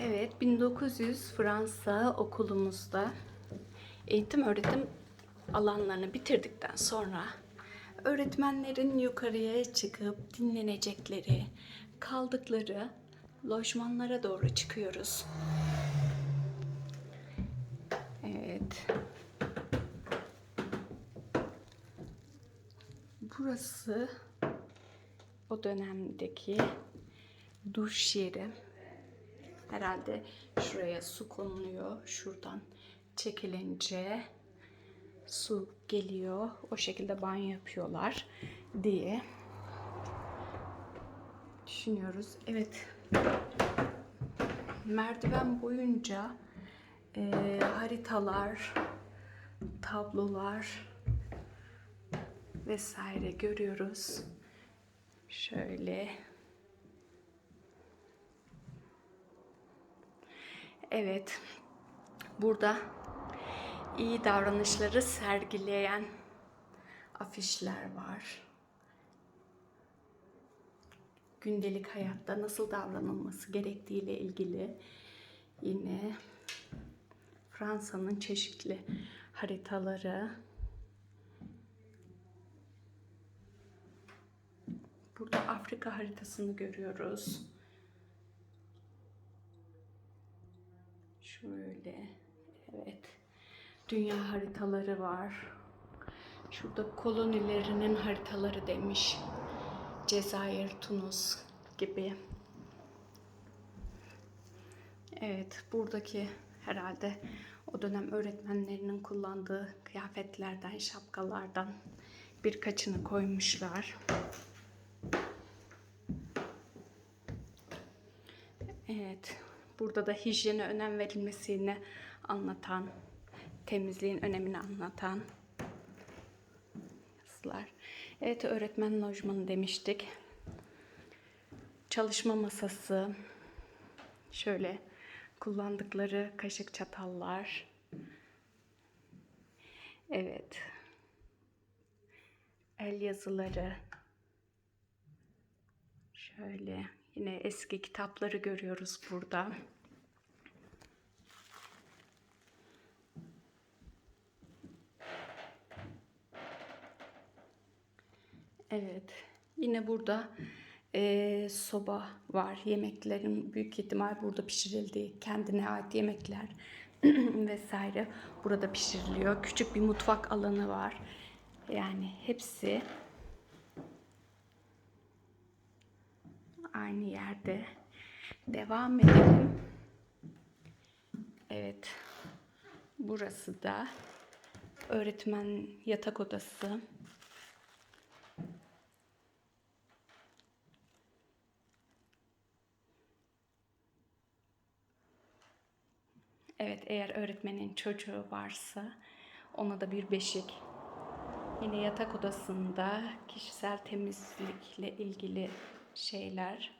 Evet, 1900 Fransa okulumuzda eğitim öğretim alanlarını bitirdikten sonra öğretmenlerin yukarıya çıkıp dinlenecekleri, kaldıkları lojmanlara doğru çıkıyoruz. Evet. Burası o dönemdeki duş yeri. Herhalde şuraya su konuluyor. Şuradan çekilince su geliyor. O şekilde banyo yapıyorlar diye düşünüyoruz. Evet. Merdiven boyunca e, haritalar, tablolar vesaire görüyoruz. Şöyle Evet. Burada iyi davranışları sergileyen afişler var. Gündelik hayatta nasıl davranılması gerektiğiyle ilgili yine Fransa'nın çeşitli haritaları. Burada Afrika haritasını görüyoruz. Şöyle. Evet. Dünya haritaları var. Şurada kolonilerinin haritaları demiş. Cezayir, Tunus gibi. Evet, buradaki herhalde o dönem öğretmenlerinin kullandığı kıyafetlerden, şapkalardan birkaçını koymuşlar. Evet, burada da hijyene önem verilmesini anlatan, temizliğin önemini anlatan yazılar. Evet, öğretmen lojmanı demiştik. Çalışma masası, şöyle kullandıkları kaşık çatallar. Evet. El yazıları. Şöyle yine eski kitapları görüyoruz burada. Evet. Yine burada eee, soba var. Yemeklerin büyük ihtimal burada pişirildiği, kendine ait yemekler vesaire burada pişiriliyor. Küçük bir mutfak alanı var. Yani hepsi aynı yerde. Devam edelim. Evet. Burası da öğretmen yatak odası. Evet, eğer öğretmenin çocuğu varsa ona da bir beşik. Yine yatak odasında kişisel temizlikle ilgili şeyler.